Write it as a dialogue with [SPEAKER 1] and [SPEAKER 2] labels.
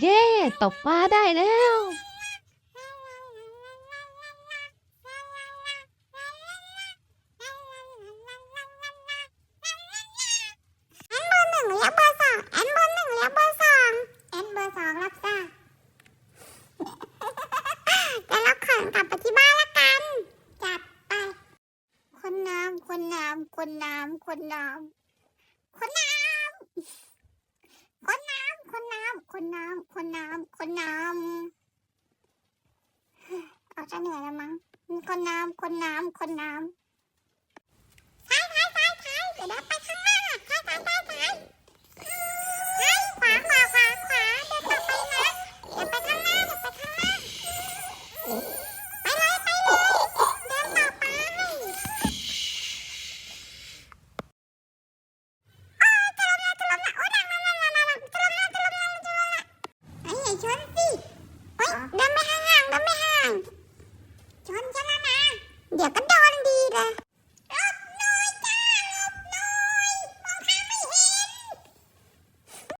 [SPEAKER 1] เย่ตกปลาได้แล้ว
[SPEAKER 2] แอนเบอร์หนึ่งเรียกเบอร์สองแอนเบอร์หนึ่งเรียกเบอร์สองแอนเบอร์สองรับทราบแต่เราขนกลับไปที่บ้านละกัน จัดไป คนน้ำคนน้ำคนน้ำคนน้ำคนน้ำคนน้ำคนน้ำคนน้ำ คนน้ำคนน้ำเอาจะเหนื่อยแล้วมั้งคนน้ำคนน้ำคนน้ำ 别跟。